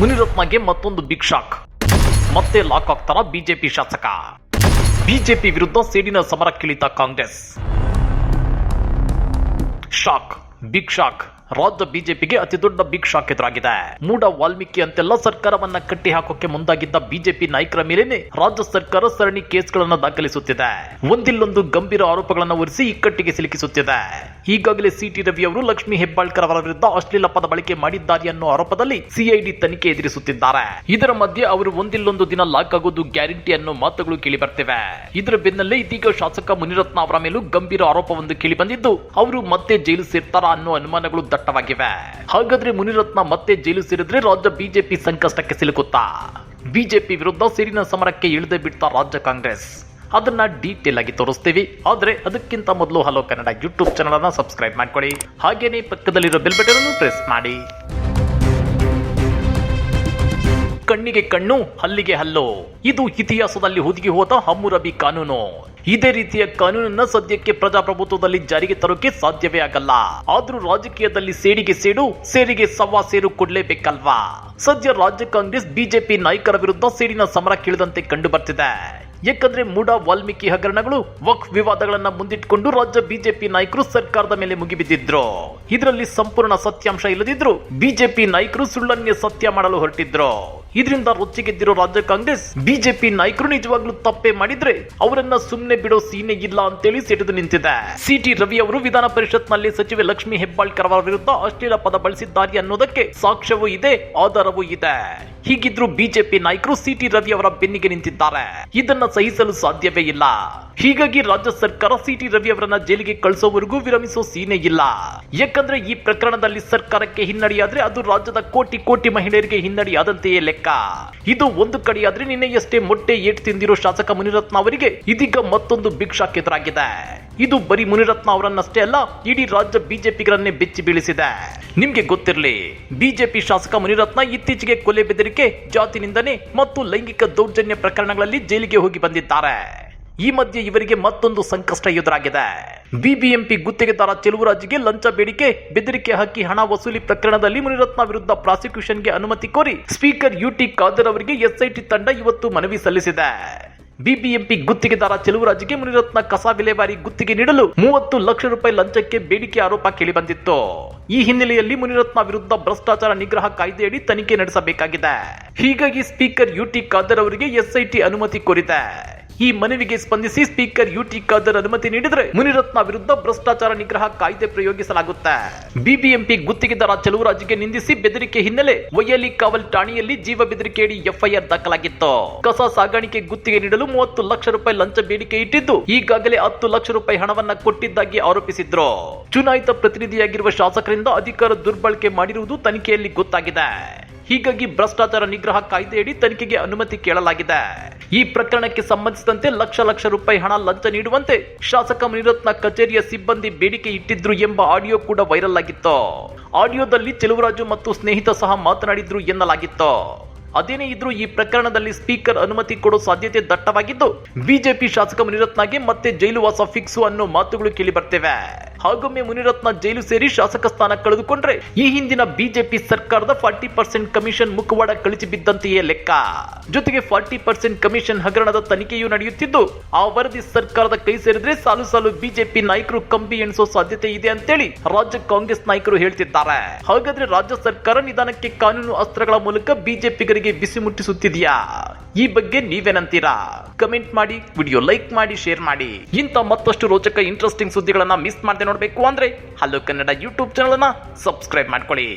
ಮುನಿರತ್ನಗೆ ಮತ್ತೊಂದು big shock ಮತ್ತೆ lock ಆಗ್ತಾರ ಬಿಜೆಪಿ ಶಾಸಕ. ಬಿಜೆಪಿ ವಿರುದ್ಧ ಸೇಡಿನ ಸಮರಕ್ಕಿಳಿತ ಕಾಂಗ್ರೆಸ್. ಶಾಕ್ ಬಿಗ್ ಶಾಕ್ ರಾಜ್ಯ ಬಿಜೆಪಿಗೆ ಅತಿ ದೊಡ್ಡ ಶಾಕ್ ಎದುರಾಗಿದೆ ಮೂಡ ವಾಲ್ಮೀಕಿ ಅಂತೆಲ್ಲ ಸರ್ಕಾರವನ್ನ ಕಟ್ಟಿ ಹಾಕೋಕೆ ಮುಂದಾಗಿದ್ದ ಬಿಜೆಪಿ ನಾಯಕರ ಮೇಲೇನೆ ರಾಜ್ಯ ಸರ್ಕಾರ ಸರಣಿ ಕೇಸ್ಗಳನ್ನ ದಾಖಲಿಸುತ್ತಿದೆ. ಒಂದಿಲ್ಲೊಂದು ಗಂಭೀರ ಆರೋಪಗಳನ್ನು ಹೊರಿಸಿ ಇಕ್ಕಟ್ಟಿಗೆ ಸಿಲುಕಿಸುತ್ತಿದೆ. ಈಗಾಗಲೇ ಸಿಟಿ ರವಿ ಅವರು ಲಕ್ಷ್ಮಿ ಹೆಬ್ಬಾಳ್ಕರ್ ಅವರ ವಿರುದ್ಧ ಅಶ್ಲೀಲ ಪದ ಬಳಕೆ ಮಾಡಿದ್ದಾರೆ ಅನ್ನೋ ಆರೋಪದಲ್ಲಿ ಸಿಐಡಿ ತನಿಖೆ ಎದುರಿಸುತ್ತಿದ್ದಾರೆ. ಇದರ ಮಧ್ಯೆ ಅವರು ಒಂದಿಲ್ಲೊಂದು ದಿನ ಲಾಕ್ ಆಗೋದು ಗ್ಯಾರಂಟಿ ಅನ್ನೋ ಮಾತುಗಳು ಕೇಳಿ ಬರ್ತಿವೆ ಇದರ ಬೆನ್ನಲ್ಲೇ ಇದೀಗ ಶಾಸಕ ಮುನಿರತ್ನ ಅವರ ಮೇಲೂ ಗಂಭೀರ ಆರೋಪವೊಂದು ಕೇಳಿ ಬಂದಿದ್ದು ಅವರು ಮತ್ತೆ ಜೈಲು ಸೇರ್ತಾರಾ ಅನ್ನೋ ಅನುಮಾನಗಳು ದಟ್ಟವಾಗಿವೆ ಹಾಗಾದ್ರೆ ಮುನಿರತ್ನ ಮತ್ತೆ ಜೈಲು ಸೇರಿದ್ರೆ ರಾಜ್ಯ ಬಿಜೆಪಿ ಸಂಕಷ್ಟಕ್ಕೆ ಸಿಲುಕುತ್ತಾ? ಬಿಜೆಪಿ ವಿರುದ್ಧ ಸಿರಿನ ಸಮರಕ್ಕೆ ಇಳಿದೇ ಬಿಡ್ತಾ ರಾಜ್ಯ ಕಾಂಗ್ರೆಸ್. ಅದನ್ನ ಡೀಟೇಲ್ ಆಗಿ ತೋರಿಸ್ತೀವಿ. ಆದ್ರೆ ಅದಕ್ಕಿಂತ ಮೊದಲು ಹಲೋ ಕನ್ನಡ ಯೂಟ್ಯೂಬ್ ಚಾನಲ್ ಅನ್ನ ಸಬ್ಸ್ಕ್ರೈಬ್ ಮಾಡ್ಕೊಳ್ಳಿ. ಹಾಗೇನೆ ಪಕ್ಕದಲ್ಲಿರೋ ಬೆಲ್ ಬಟನ್ ಅನ್ನು ಪ್ರೆಸ್ ಮಾಡಿ. ಕಣ್ಣಿಗೆ ಕಣ್ಣು, ಹಲ್ಲಿಗೆ ಹಲ್ಲು. ಇದು ಇತಿಹಾಸದಲ್ಲಿ ಹುದುಗಿ ಹೋದ ಹಮ್ಮುರಬಿ ಕಾನೂನು. ಇದೇ ರೀತಿಯ ಕಾನೂನನ್ನ ಸದ್ಯಕ್ಕೆ ಪ್ರಜಾಪ್ರಭುತ್ವದಲ್ಲಿ ಜಾರಿಗೆ ತರೋಕೆ ಸಾಧ್ಯವೇ ಆಗಲ್ಲ. ಆದ್ರೂ ರಾಜಕೀಯದಲ್ಲಿ ಸೇಡಿಗೆ ಸೇಡು, ಸೇರಿಗೆ ಸವಾ ಸೇರು ಕೊಡ್ಲೇಬೇಕಲ್ವಾ? ಸದ್ಯ ರಾಜ್ಯ ಕಾಂಗ್ರೆಸ್ ಬಿಜೆಪಿ ನಾಯಕರ ವಿರುದ್ಧ ಸೇಡಿನ ಸಮರ ಕೇಳಿದಂತೆ ಕಂಡು ಬರ್ತಿದೆ ಯಾಕಂದ್ರೆ ಮೂಡ ವಾಲ್ಮೀಕಿ ಹಗರಣಗಳು ವಕ್ ವಿವಾದಗಳನ್ನ ಮುಂದಿಟ್ಕೊಂಡು ರಾಜ್ಯ ಬಿಜೆಪಿ ನಾಯಕರು ಸರ್ಕಾರದ ಮೇಲೆ ಮುಗಿಬಿದ್ದಿದ್ರು. ಇದರಲ್ಲಿ ಸಂಪೂರ್ಣ ಸತ್ಯಾಂಶ ಇಲ್ಲದಿದ್ರು ಬಿಜೆಪಿ ನಾಯಕರು ಸುಳ್ಳನ್ನೇ ಸತ್ಯ ಮಾಡಲು ಹೊರಟಿದ್ರು. ಇದರಿಂದ ರೊಚ್ಚಿಗೆದ್ದಿರೋ ರಾಜ್ಯ ಕಾಂಗ್ರೆಸ್, ಬಿಜೆಪಿ ನಾಯಕರು ನಿಜವಾಗ್ಲೂ ತಪ್ಪೇ ಮಾಡಿದ್ರೆ ಅವರನ್ನ ಸುಮ್ಮನೆ ಬಿಡೋ ಸೀನೆ ಇಲ್ಲ ಅಂತೇಳಿ ಸಿಡಿದು ನಿಂತಿದೆ. ಸಿಟಿ ರವಿ ಅವರು ವಿಧಾನ ಪರಿಷತ್ನಲ್ಲಿ ಸಚಿವೆ ಲಕ್ಷ್ಮಿ ಹೆಬ್ಬಾಳ್ಕರ್ ಅವರ ವಿರುದ್ಧ ಅಶ್ಲೀಲ ಪದ ಬಳಸಿದ್ದಾರೆ ಅನ್ನೋದಕ್ಕೆ ಸಾಕ್ಷ್ಯವೂ ಇದೆ, ಆಧಾರವೂ ಇದೆ. ಹೀಗಿದ್ರು ಬಿಜೆಪಿ ನಾಯಕರು ಸಿಟಿ ರವಿ ಅವರ ಬೆನ್ನಿಗೆ ನಿಂತಿದ್ದಾರೆ. ಇದನ್ನ ಸಹಿಸಲು ಸಾಧ್ಯವೇ ಇಲ್ಲ. ಹೀಗಾಗಿ ರಾಜ್ಯ ಸರ್ಕಾರ ಸಿಟಿ ರವಿ ಅವರನ್ನ ಜೈಲಿಗೆ ಕಳಿಸೋವರೆಗೂ ವಿರಮಿಸೋ ಸೀನೆ ಇಲ್ಲ. ಯಾಕಂದ್ರೆ ಈ ಪ್ರಕರಣದಲ್ಲಿ ಸರ್ಕಾರಕ್ಕೆ ಹಿನ್ನಡೆಯಾದ್ರೆ ಅದು ರಾಜ್ಯದ ಕೋಟಿ ಕೋಟಿ ಮಹಿಳೆಯರಿಗೆ ಹಿನ್ನಡೆಯಾದಂತೆಯೇ ಲೆಕ್ಕ. ಇದು ಒಂದು ಕಡೆಯಾದ್ರೆ ನಿನ್ನೆಯಷ್ಟೇ ಮೊಟ್ಟೆ ಏಟ್ ತಿಂದಿರೋ ಶಾಸಕ ಮುನಿರತ್ನ ಅವರಿಗೆ ಇದೀಗ ಮತ್ತೊಂದು ಭಿಕ್ಷಾಕ್ಕೆ ಎದುರಾಗಿದೆ ಇದು ಬರೀ ಮುನಿರತ್ನ ಅವರನ್ನಷ್ಟೇ ಅಲ್ಲ, ಇಡೀ ರಾಜ್ಯ ಬಿಜೆಪಿಗರನ್ನೇ ಬೆಚ್ಚಿ ಬೀಳಿಸಿದೆ. ನಿಮ್ಗೆ ಗೊತ್ತಿರಲಿ, ಬಿಜೆಪಿ ಶಾಸಕ ಮುನಿರತ್ನ ಇತ್ತೀಚೆಗೆ ಕೊಲೆ ಬೆದರಿಕೆ ಜಾತಿ ನಿಂದನೆ ಮತ್ತು ಲೈಂಗಿಕ ದೌರ್ಜನ್ಯ ಪ್ರಕರಣಗಳಲ್ಲಿ ಜೈಲಿಗೆ ಹೋಗಿ ಬಂದಿದ್ದಾರೆ. ಈ ಮಧ್ಯೆ ಇವರಿಗೆ ಮತ್ತೊಂದು ಸಂಕಷ್ಟ ಎದುರಾಗಿದೆ. ಬಿಬಿಎಂಪಿ ಗುತ್ತಿಗೆದಾರ ಚೆಲುವರಾಜ್ಗೆ ಲಂಚ ಬೇಡಿಕೆ, ಬೆದರಿಕೆ ಹಾಕಿ ಹಣ ವಸೂಲಿ ಪ್ರಕರಣದಲ್ಲಿ ಮುನಿರತ್ನ ವಿರುದ್ಧ ಪ್ರಾಸಿಕ್ಯೂಷನ್ಗೆ ಅನುಮತಿ ಕೋರಿ ಸ್ಪೀಕರ್ ಯುಟಿ ಖಾದರ್ ಅವರಿಗೆ ಎಸ್ಐಟಿ ತಂಡ ಇವತ್ತು ಮನವಿ ಸಲ್ಲಿಸಿದೆ. ಬಿಬಿಎಂಪಿ ಗುತ್ತಿಗೆದಾರ ಚೆಲುವರಾಜ್ಗೆ ಮುನಿರತ್ನ ಕಸ ವಿಲೇವಾರಿ ಗುತ್ತಿಗೆ ನೀಡಲು ಮೂವತ್ತು ಲಕ್ಷ ರೂಪಾಯಿ ಲಂಚಕ್ಕೆ ಬೇಡಿಕೆ ಆರೋಪ ಕೇಳಿಬಂದಿತ್ತು. ಈ ಹಿನ್ನೆಲೆಯಲ್ಲಿ ಮುನಿರತ್ನ ವಿರುದ್ಧ ಭ್ರಷ್ಟಾಚಾರ ನಿಗ್ರಹ ಕಾಯ್ದೆಯಡಿ ತನಿಖೆ ನಡೆಸಬೇಕಾಗಿದೆ. ಹೀಗಾಗಿ ಸ್ಪೀಕರ್ ಯುಟಿ ಖಾದರ್ ಅವರಿಗೆ ಎಸ್ಐಟಿ ಅನುಮತಿ ಕೋರಿದೆ. ಈ ಮನವಿಗೆ ಸ್ಪಂದಿಸಿ ಸ್ಪೀಕರ್ ಯುಟಿ ಖಾದರ್ ಅನುಮತಿ ನೀಡಿದರೆ ಮುನಿರತ್ನ ವಿರುದ್ಧ ಭ್ರಷ್ಟಾಚಾರ ನಿಗ್ರಹ ಕಾಯ್ದೆ ಪ್ರಯೋಗಿಸಲಾಗುತ್ತೆ. ಬಿಬಿಎಂಪಿ ಗುತ್ತಿಗೆದಾರ ರಾಜ್ಯಕ್ಕೆ ನಿಂದಿಸಿ ಬೆದರಿಕೆ ಹಿನ್ನೆಲೆ ವೈಯಲಿ ಕಾವಲ್ ಠಾಣೆಯಲ್ಲಿ ಜೀವ ಬೆದರಿಕೆಯಡಿ ಎಫ್ಐಆರ್ ದಾಖಲಾಗಿತ್ತು. ಕಸ ಸಾಗಾಣಿಕೆ ಗುತ್ತಿಗೆ ನೀಡಲು ಮೂವತ್ತು ಲಕ್ಷ ರೂಪಾಯಿ ಲಂಚ ಬೇಡಿಕೆ ಇಟ್ಟಿದ್ದು ಈಗಾಗಲೇ ಹತ್ತು ಲಕ್ಷ ರೂಪಾಯಿ ಹಣವನ್ನ ಕೊಟ್ಟಿದ್ದಾಗಿ ಆರೋಪಿಸಿದ್ರು. ಚುನಾಯಿತ ಪ್ರತಿನಿಧಿಯಾಗಿರುವ ಶಾಸಕರಿಂದ ಅಧಿಕಾರ ದುರ್ಬಳಕೆ ಮಾಡಿರುವುದು ತನಿಖೆಯಲ್ಲಿ ಗೊತ್ತಾಗಿದೆ. ಹೀಗಾಗಿ ಭ್ರಷ್ಟಾಚಾರ ನಿಗ್ರಹ ಕಾಯ್ದೆಯಡಿ ತನಿಖೆಗೆ ಅನುಮತಿ ಕೇಳಲಾಗಿದೆ. ಈ ಪ್ರಕರಣಕ್ಕೆ ಸಂಬಂಧಿಸಿದಂತೆ ಲಕ್ಷ ಲಕ್ಷ ರೂಪಾಯಿ ಹಣ ಲಂಚ ನೀಡುವಂತೆ ಶಾಸಕ ಮುನಿರತ್ನ ಕಚೇರಿಯ ಸಿಬ್ಬಂದಿ ಬೇಡಿಕೆ ಇಟ್ಟಿದ್ರು ಎಂಬ ಆಡಿಯೋ ಕೂಡ ವೈರಲ್ ಆಗಿತ್ತು. ಆಡಿಯೋದಲ್ಲಿ ಚೆಲುವರಾಜು ಮತ್ತು ಸ್ನೇಹಿತ ಸಹ ಮಾತನಾಡಿದ್ರು ಎನ್ನಲಾಗಿತ್ತು. ಅದೇನೇ ಇದ್ರೂ ಈ ಪ್ರಕರಣದಲ್ಲಿ ಸ್ಪೀಕರ್ ಅನುಮತಿ ಕೊಡೋ ಸಾಧ್ಯತೆ ದಟ್ಟವಾಗಿದ್ದು, ಬಿಜೆಪಿ ಶಾಸಕ ಮುನಿರತ್ನಗೆ ಮತ್ತೆ ಜೈಲುವಾಸ ಫಿಕ್ಸು ಅನ್ನೋ ಮಾತುಗಳು ಕೇಳಿ ಬರ್ತೇವೆ. ಹಾಗೊಮ್ಮೆ ಮುನಿರತ್ನ ಜೈಲು ಸೇರಿ ಶಾಸಕ ಸ್ಥಾನ ಕಳೆದುಕೊಂಡ್ರೆ ಈ ಹಿಂದಿನ ಬಿಜೆಪಿ ಸರ್ಕಾರದ ಫಾರ್ಟಿ ಪರ್ಸೆಂಟ್ ಕಮಿಷನ್ ಮುಖವಾಡ ಕಳಿಸಿ ಬಿದ್ದಂತೆಯೇ ಲೆಕ್ಕ. ಜೊತೆಗೆ ಫಾರ್ಟಿ ಪರ್ಸೆಂಟ್ ಕಮಿಷನ್ ಹಗರಣದ ತನಿಖೆಯೂ ನಡೆಯುತ್ತಿದ್ದು, ಆ ವರದಿ ಸರ್ಕಾರದ ಕೈ ಸೇರಿದ್ರೆ ಸಾಲು ಸಾಲು ಬಿಜೆಪಿ ನಾಯಕರು ಕಂಬಿ ಎಣಿಸೋ ಸಾಧ್ಯತೆ ಇದೆ ಅಂತೇಳಿ ರಾಜ್ಯ ಕಾಂಗ್ರೆಸ್ ನಾಯಕರು ಹೇಳ್ತಿದ್ದಾರೆ. ಹಾಗಾದ್ರೆ ರಾಜ್ಯ ಸರ್ಕಾರ ನಿಧಾನಕ್ಕೆ ಕಾನೂನು ಅಸ್ತ್ರಗಳ ಮೂಲಕ ಬಿಜೆಪಿಗರಿಗೆ ಬಿಸಿ ಮುಟ್ಟಿಸುತ್ತಿದೆಯಾ? ಈ ಬಗ್ಗೆ ನೀವೇನಂತೀರಾ? ಕಮೆಂಟ್ ಮಾಡಿ, ವಿಡಿಯೋ ಲೈಕ್ ಮಾಡಿ, ಶೇರ್ ಮಾಡಿ. ಇಂಥ ಮತ್ತಷ್ಟು ರೋಚಕ, ಇಂಟ್ರೆಸ್ಟಿಂಗ್ ಸುದ್ದಿಗಳನ್ನ ಮಿಸ್ ಮಾಡದೆ ನೋಡಬೇಕು ಅಂದ್ರೆ ಹಲೋ ಕನ್ನಡ ಯೂಟ್ಯೂಬ್ ಚಾನಲ್ ಅನ್ನ ಸಬ್ಸ್ಕ್ರೈಬ್ ಮಾಡ್ಕೊಳ್ಳಿ.